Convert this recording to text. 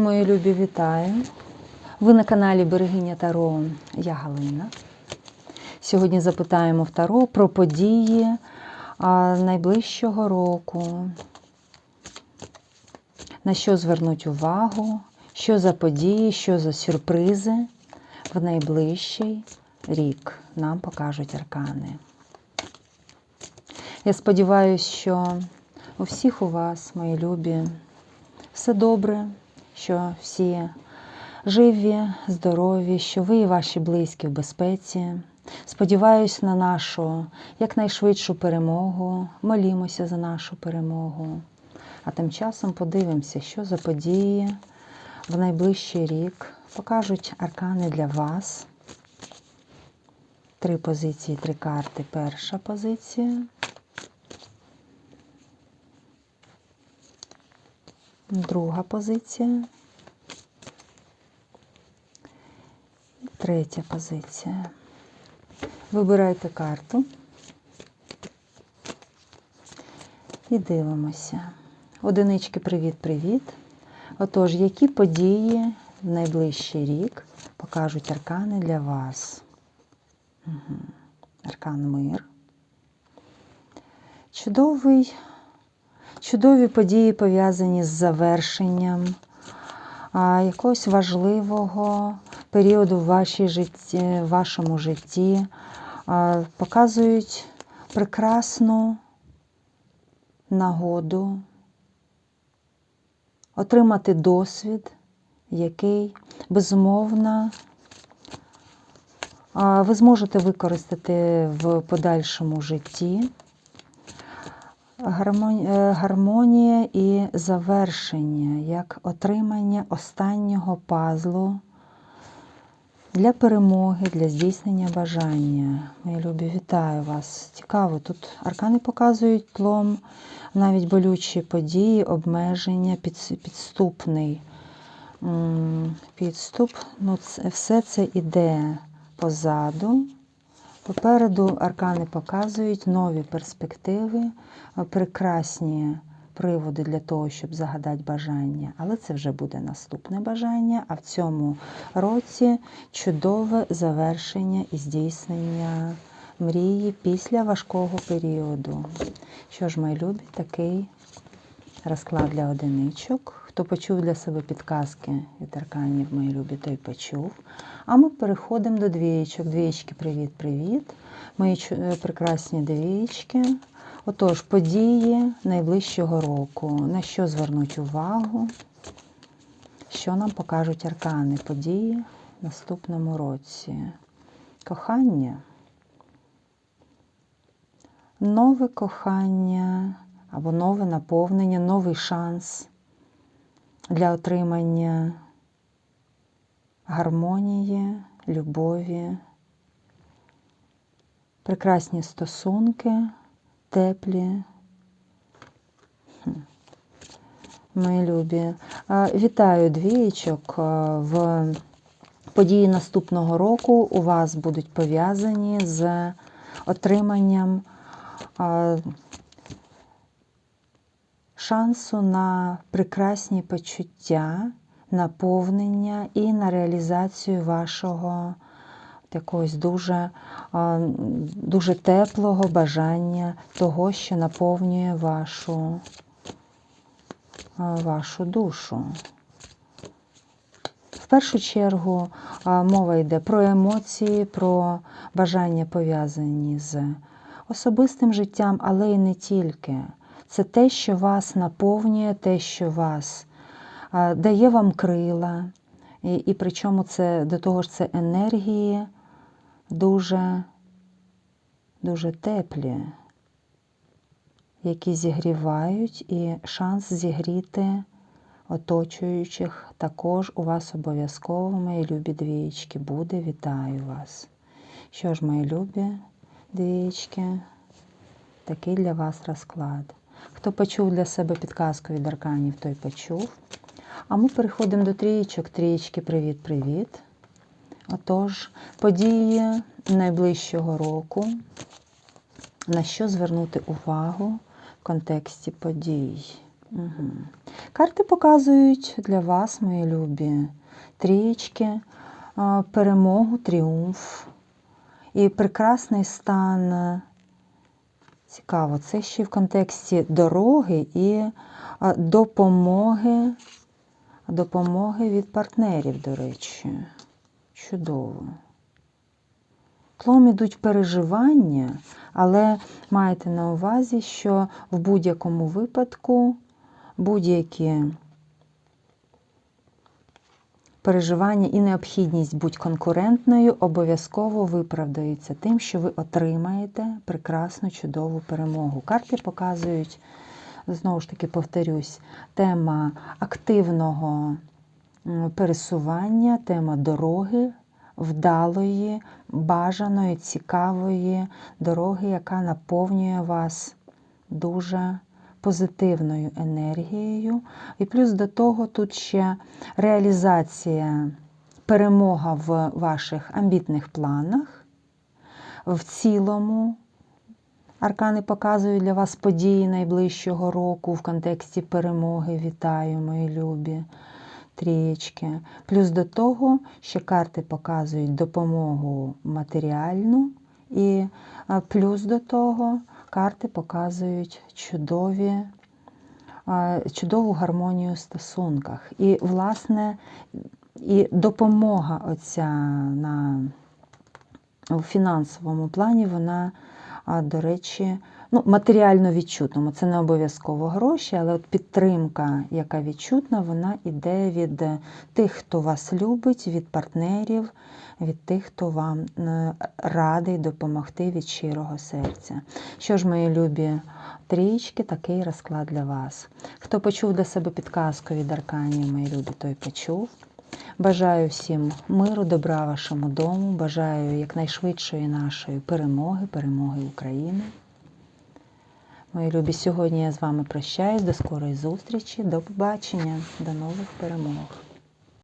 Мої любі вітаю. Ви на каналі Берегиня Таро. Я Галина. Сьогодні запитаємо в Таро про події найближчого року. На що звернуть увагу, що за події, що за сюрпризи в найближчий рік нам покажуть аркани. Я сподіваюся, що у всіх у вас, мої любі, все добре, що всі живі, здорові, що ви і ваші близькі в безпеці. Сподіваюсь на нашу якнайшвидшу перемогу. Молімося за нашу перемогу. А тим часом подивимося, що за події в найближчий рік покажуть аркани для вас. Три позиції, три карти. Перша позиція. Друга позиція. Третя позиція. Вибирайте карту. І дивимося. Одинички, привіт-привіт. Отож, які події в найближчий рік покажуть аркани для вас? Угу. Аркан мир. Чудовий чудові події пов'язані з завершенням якогось важливого періоду в вашій житті, в вашому житті, показують прекрасну нагоду отримати досвід, який, безумовно, ви зможете використати в подальшому житті гармонія і завершення, як отримання останнього пазлу для перемоги, для здійснення бажання. Мої любі, вітаю вас. Цікаво, тут аркани показують тлом, навіть болючі події, обмеження, підступний підступ. Ну, це, Все це іде позаду. Попереду аркани показують нові перспективи, прекрасні приводи для того, щоб загадати бажання. Але це вже буде наступне бажання. А в цьому році чудове завершення і здійснення мрії після важкого періоду. Що ж, мої любі, такий розклад для одиничок. Хто почув для себе підказки від арканів, мої любі, той почув. А ми переходимо до двієчок. Двієчки, привіт-привіт. Мої е, прекрасні двієчки. Отож, події найближчого року. На що звернуть увагу? Що нам покажуть аркани події в наступному році? Кохання. Нове кохання або нове наповнення, новий шанс для отримання гармонії, любові, прекрасні стосунки, теплі. Мої любі. Вітаю двієчок. В події наступного року у вас будуть пов'язані з отриманням шансу на прекрасні почуття, наповнення і на реалізацію вашого якогось дуже, дуже теплого бажання того, що наповнює вашу, вашу душу. В першу чергу мова йде про емоції, про бажання пов'язані з особистим життям, але й не тільки. Це те, що вас наповнює, те, що вас дає вам крила. І, і причому це до того ж це енергії дуже, дуже теплі, які зігрівають, і шанс зігріти оточуючих також у вас обов'язково, мої любі двієчки, буде. Вітаю вас. Що ж, мої любі двієчки, такий для вас розклад. Хто почув для себе підказку від арканів, той почув. А ми переходимо до трієчок. Трієчки, привіт-привіт. Отож, події найближчого року. На що звернути увагу в контексті подій? Угу. Карти показують для вас, мої любі, трієчки, перемогу, тріумф і прекрасний стан. Цікаво, це ще в контексті дороги і допомоги, допомоги від партнерів, до речі. Чудово. Тлом ідуть переживання, але майте на увазі, що в будь-якому випадку будь-які переживання і необхідність бути конкурентною обов'язково виправдаються тим, що ви отримаєте прекрасну, чудову перемогу. Карти показують, знову ж таки повторюсь, тема активного пересування, тема дороги, вдалої, бажаної, цікавої дороги, яка наповнює вас дуже позитивною енергією. І плюс до того тут ще реалізація, перемога в ваших амбітних планах. В цілому аркани показують для вас події найближчого року в контексті перемоги. Вітаю, мої любі трієчки. Плюс до того, ще карти показують допомогу матеріальну, і плюс до того карти показують чудові, чудову гармонію в стосунках. І, власне, і допомога оця на у фінансовому плані, вона, а, до речі, ну, матеріально відчутному. Це не обов'язково гроші, але от підтримка, яка відчутна, вона йде від е, тих, хто вас любить, від партнерів, від тих, хто вам е, радий допомогти від щирого серця. Що ж, мої любі трічки, такий розклад для вас. Хто почув для себе підказку від арканів, мої любі, той почув. Бажаю всім миру, добра вашому дому. Бажаю якнайшвидшої нашої перемоги, перемоги України. Мої любі, сьогодні я з вами прощаюсь. До скорої зустрічі, до побачення, до нових перемог.